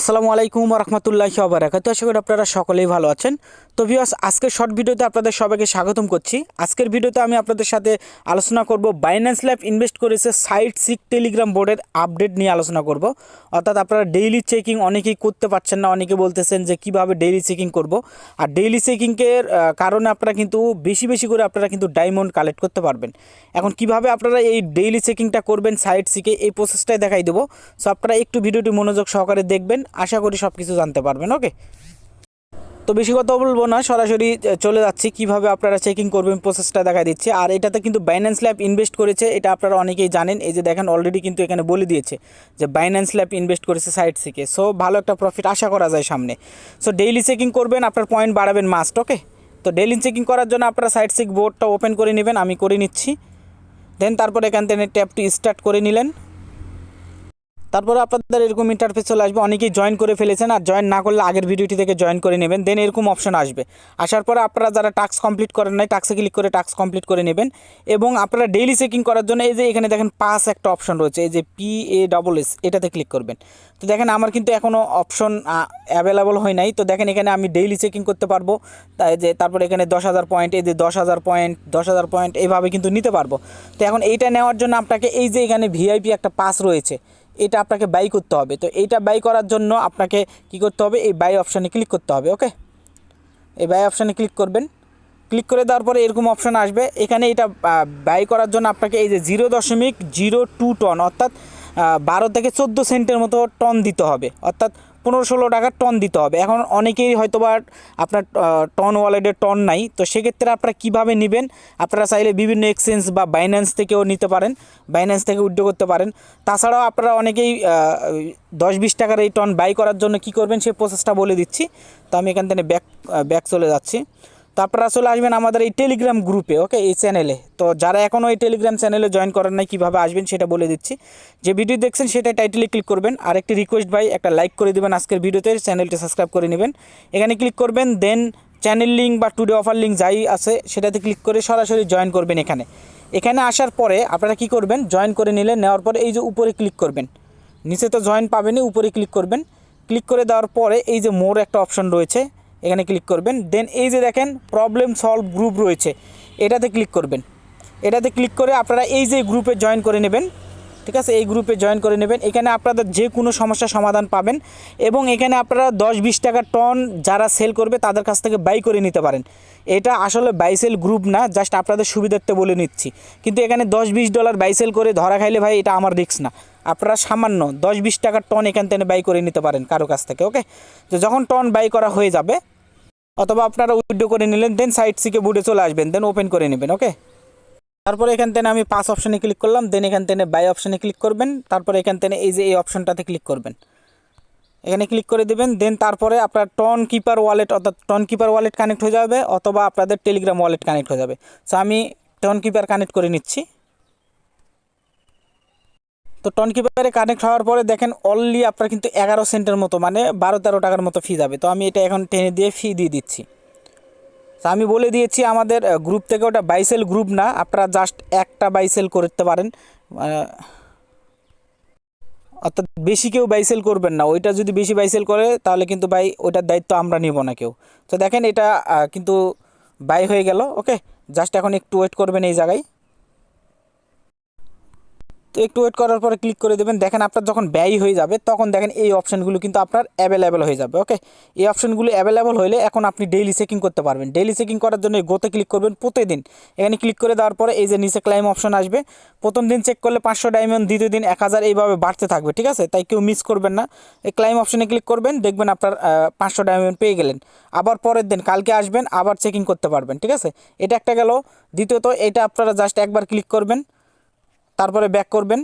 আসসালামু আলাইকুম রহমতুল্লাহি ওবরাকাত আশা করি আপনারা সকলেই ভালো আছেন। তো ভিউয়ার্স আজকের শর্ট ভিডিওতে আপনাদের সবাইকে স্বাগতম করছি। আজকের ভিডিওতে আমি আপনাদের সাথে আলোচনা করব বাইন্যান্স ল্যাব ইনভেস্ট করেছে সাইট সিক টেলিগ্রাম বোর্ডের আপডেট নিয়ে আলোচনা করব। অর্থাৎ আপনারা ডেইলি চেকিং অনেকেই করতে পারছেন না, অনেকে বলতেছেন যে কীভাবে ডেইলি চেকিং করব। আর ডেইলি চেকিংয়ের কারণে আপনারা কিন্তু বেশি বেশি করে আপনারা কিন্তু ডায়মন্ড কালেক্ট করতে পারবেন। এখন কীভাবে আপনারা এই ডেইলি চেকিংটা করবেন সাইট সিকে এই প্রসেসটাই দেখাই দেবো। সো আপনারা একটু ভিডিওটি মনোযোগ সহকারে দেখবেন। আশা করি সব কিছু জানতে পারবেন ওকে তো বেশি কথা বলব না, সরাসরি চলে যাচ্ছি। কীভাবে আপনারা চেকিং করবেন প্রসেসটা দেখা দিচ্ছে। আর এটাতে কিন্তু বাইন্যান্স ল্যাব ইনভেস্ট করেছে, এটা আপনারা অনেকেই জানেন। এই যে দেখেন অলরেডি কিন্তু এখানে বলে দিয়েছে যে বাইন্যান্স ল্যাব ইনভেস্ট করেছে সাইট থেকে। সো ভালো একটা প্রফিট আশা করা যায় সামনে। সো ডেইলি চেকিং করবেন, আপনার পয়েন্ট বাড়াবেন মাস্ট ওকে তো ডেইলি চেকিং করার জন্য আপনারা সাইট সিক বোর্ডটা ওপেন করে নেবেন, আমি করে নিচ্ছি। দেন তারপর এখান থেকে ট্যাপটি স্টার্ট করে নিলেন। তারপরে আপনাদের এরকম ইন্টারফেস চলে আসবে। অনেকেই জয়েন করে ফেলেছেন আর জয়েন না করলে আগের ভিডিওটি থেকে জয়েন করে নেবেন। দেন এরকম অপশন আসবে। আসার পরে আপনারা যারা টাস্ক কমপ্লিট করেন নাই টাস্কে ক্লিক করে টাস্ক কমপ্লিট করে নেবেন। এবং আপনারা ডেইলি চেকিং করার জন্য এই যে এখানে দেখেন পাস একটা অপশন রয়েছে। এই যে পি এ ডবল এস এটাতে ক্লিক করবেন। তো দেখেন আমার কিন্তু এখনও অপশন অ্যাভেলেবল হয় নাই। তো দেখেন এখানে আমি ডেইলি চেকিং করতে পারব। তাই যে তারপরে এখানে দশ হাজার পয়েন্ট এই যে দশ হাজার পয়েন্ট দশ হাজার পয়েন্ট এইভাবে কিন্তু নিতে পারব। তো এখন এইটা নেওয়ার জন্য আপনাকে এই যে এখানে ভিআইপি একটা পাস রয়েছে। এটা আপনাকে বাই করতে হবে। তো এইটা বাই করার জন্য আপনাকে কি করতে হবে? এই বাই অপশানে ক্লিক করতে হবে ওকে এই বাই অপশানে ক্লিক করবেন। ক্লিক করে দেওয়ার পরে এরকম অপশান আসবে। এখানে এটা বাই করার জন্য আপনাকে এই যে জিরো দশমিক জিরো টু টন অর্থাৎ বারো থেকে চোদ্দ সেন্টের মতো টন দিতে হবে। অর্থাৎ পনেরো ষোলো টাকার টন দিতে হবে। এখন অনেকেই হয়তো বা আপনার টন ওয়ালেটের টন নাই। তো সেক্ষেত্রে আপনারা কীভাবে নেবেন? আপনারা চাইলে বিভিন্ন এক্সচেঞ্জ বা বাইন্যান্স থেকেও নিতে পারেন বাইন্যান্স থেকে উইড্রো করতে পারেন। তাছাড়াও আপনারা অনেকেই দশ বিশ টাকার এই টন বাই করার জন্য কি করবেন সেই প্রসেসটা বলে দিচ্ছি। তো আমি এখান থেকে ব্যাক ব্যাক চলে যাচ্ছি। তো আপনারা চলে আসবেন আমাদের এই টেলিগ্রাম গ্রুপে ওকে এই চ্যানেলে তো যারা এখনও এই টেলিগ্রাম চ্যানেলে জয়েন করেন নাই, কীভাবে আসবেন সেটা বলে দিচ্ছি। যে ভিডিও দেখছেন সেটা টাইটেলে ক্লিক করবেন। আর একটি রিকোয়েস্ট ভাই, একটা লাইক করে দেবেন আজকের ভিডিওতে চ্যানেলটি সাবস্ক্রাইব করে নেবেন। এখানে ক্লিক করবেন দেন চ্যানেল লিঙ্ক বা টুডে অফার লিঙ্ক যাই আছে, সেটাতে ক্লিক করে সরাসরি জয়েন করবেন এখানে। এখানে আসার পরে আপনারা কি করবেন জয়েন করে নিলে, নেওয়ার পরে এই যে উপরে ক্লিক করবেন। নিচে তো জয়েন পাবেনই, উপরে ক্লিক করবেন। ক্লিক করে দেওয়ার পরে এই যে মোর একটা অপশন রয়েছে এখানে ক্লিক করবেন। দেন এই যে দেখেন প্রবলেম সলভ গ্রুপ রয়েছে। এটাতে ক্লিক করবেন। এটাতে ক্লিক করে আপনারা এই যে গ্রুপে জয়েন করে নেবেন। ঠিক আছে? এই গ্রুপে জয়েন করে নেবেন। এখানে আপনাদের যে কোনো সমস্যার সমাধান পাবেন এবং এখানে আপনারা দশ বিশ টাকা টন যারা সেল করবে তাদের কাছ থেকে বাই করে নিতে পারেন। এটা আসলে বাইসেল গ্রুপ না জাস্ট আপনাদের সুবিধার্থে বলে নিচ্ছি। কিন্তু এখানে দশ বিশ ডলার বাইসেল করে ধরা খাইলে ভাই এটা আমার রিক্স না। আপনারা সামান্য দশ বিশ টাকার টন এখান থেকে বাই করে নিতে পারেন কারও কাছ থেকে ওকে তো যখন টন বাই করা হয়ে যাবে, অথবা আপনারা উইড্রো করে নিলেন দেন সাইট সিকে বুটে চলে আসবেন দেন ওপেন করে নেবেন ওকে তারপরে এখান থেকে আমি পাঁচ অপশানে ক্লিক করলাম দেন এখান থেকে বাই অপশানে ক্লিক করবেন, তারপরে এখান থেকে এই যে এই অপশানটাতে ক্লিক করবেন। এখানে ক্লিক করে দেবেন দেন তারপরে আপনার টন কিপার ওয়ালেট অর্থাৎ টন কিপার ওয়ালেট কানেক্ট হয়ে যাবে, অথবা আপনাদের টেলিগ্রাম ওয়ালেট কানেক্ট হয়ে যাবে। সো আমি টন কিপার কানেক্ট করে নিচ্ছি। তো টন কিপারে কানেক্ট হওয়ার পরে দেখেন অনলি আপনার কিন্তু এগারো সেন্টের মতো মানে বারো তেরো টাকার মতো ফি যাবে। তো আমি এটা এখন টেনে দিয়ে ফি দিয়ে দিচ্ছি। তো আমি বলে দিয়েছি আমাদের গ্রুপ থেকে ওটা বাইসেল গ্রুপ না, আপনারা জাস্ট একটা বাইসেল করতে পারেন। অর্থাৎ বেশি কেউ বাইসেল করবেন না, ওইটা যদি বেশি বাইসেল করে, তাহলে কিন্তু বাই ওইটার দায়িত্ব আমরা নিব না কেউ। তো দেখেন এটা কিন্তু বাই হয়ে গেল ওকে জাস্ট এখন একটু ওয়েট করবেন এই জায়গায়। তো একটু ওয়েট করার পরে ক্লিক করে দেবেন। দেখেন আপনার যখন ব্যয় হয়ে যাবে, তখন দেখেন এই অপশানগুলো কিন্তু আপনার অ্যাভেলেবেল হয়ে যাবে ওকে এই অপশানগুলো অ্যাভেলেবেল হলে এখন আপনি ডেইলি চেকিং করতে পারবেন। ডেইলি চেকিং করার জন্য গোতে ক্লিক করবেন প্রতিদিন। এখানে ক্লিক করে দেওয়ার পরে এই যে নিচে ক্লাইম অপশন আসবে। প্রথম দিন চেক করলে পাঁচশো ডায়মন্ড দ্বিতীয় দিন এক হাজার, এইভাবে বাড়তে থাকবে, ঠিক আছে? তাই কেউ মিস করবেন না। এই ক্লাইম অপশনে ক্লিক করবেন, দেখবেন আপনার পাঁচশো ডায়মন্ড পেয়ে গেলেন। আবার পরের দিন কালকে আসবেন, আবার চেকিং করতে পারবেন, ঠিক আছে? এটা একটা গেল। দ্বিতীয়ত, এটা আপনারা জাস্ট একবার ক্লিক করবেন। তারপরে ব্যাক করবেন।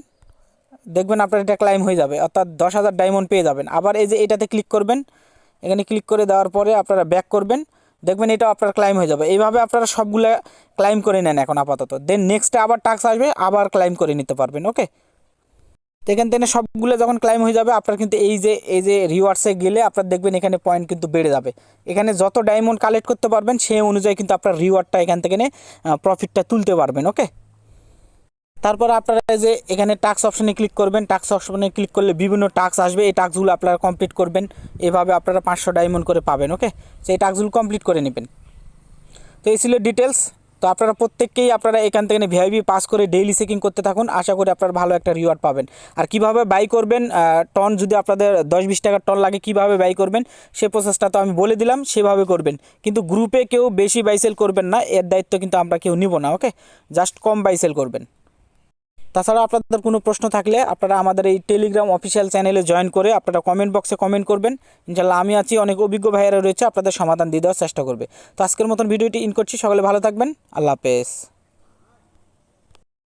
দেখবেন আপনার এটা ক্লাইম হয়ে যাবে, অর্থাৎ দশ হাজার ডায়মন্ড পেয়ে যাবেন। আবার এই যে এটাতে ক্লিক করবেন, এখানে ক্লিক করে দেওয়ার পরে আপনারা ব্যাক করবেন। দেখবেন এটা আপনার ক্লাইম হয়ে যাবে। এইভাবে আপনারা সবগুলো ক্লাইম করে নেন এখন আপাতত। দেন নেক্সটে আবার টাক্স আসবে, আবার ক্লাইম করে নিতে পারবেন ওকে এখান থেকে সবগুলো যখন ক্লাইম হয়ে যাবে, আপনার কিন্তু এই যে এই যে রিওয়ার্ডসে গেলে আপনার দেখবেন এখানে পয়েন্ট কিন্তু বেড়ে যাবে। এখানে যত ডায়মন্ড কালেক্ট করতে পারবেন, সেই অনুযায়ী কিন্তু আপনার রিওয়ার্ডটা এখান থেকে প্রফিটটা তুলতে পারবেন ওকে তারপর আপনারা যে এখানে টাক্স অপশনে ক্লিক করবেন টাক্স অপশনে ক্লিক করলে বিভিন্ন টাক্স আসবে, এই টাক্সগুলো আপনারা কমপ্লিট করবেন, এভাবে আপনারা পাঁচশো ডায়মন্ড করে পাবেন ওকে তো এই টাক্সগুলো কমপ্লিট করে নেবেন। তো এই ছিল ডিটেলস তো আপনারা প্রত্যেককেই আপনারা এখান থেকে ভিআইপি পাস করে ডেইলি চেকিং করতে থাকুন, আশা করি আপনারা ভালো একটা রিওয়ার্ড পাবেন। আর কীভাবে বাই করবেন টন যদি আপনাদের দশ বিশ টাকার টন লাগে, কীভাবে বাই করবেন, সে প্রসেসটা তো আমি বলে দিলাম, সেভাবে করবেন। কিন্তু গ্রুপে কেউ বেশি বাইসেল করবেন না, এর দায়িত্ব কিন্তু আমরা কেউ নিব না ওকে জাস্ট কম বাইসেল করবেন। তাছাড়া আপনাদের কোনো প্রশ্ন থাকলে আপনারা আমাদের এই টেলিগ্রাম অফিসিয়াল চ্যানেলে জয়েন করে আপনারা কমেন্ট বক্সে কমেন্ট করবেন। ইনশাল্লাহ আমি আছি, অনেক অভিজ্ঞ ভাইয়েরা রয়েছে, আপনাদের সমাধান দিয়ে দেওয়ার চেষ্টা করবে। তো আজকের মতন ভিডিওটি ইন করছি, সকলে ভালো থাকবেন, আল্লাহ হাফেজ।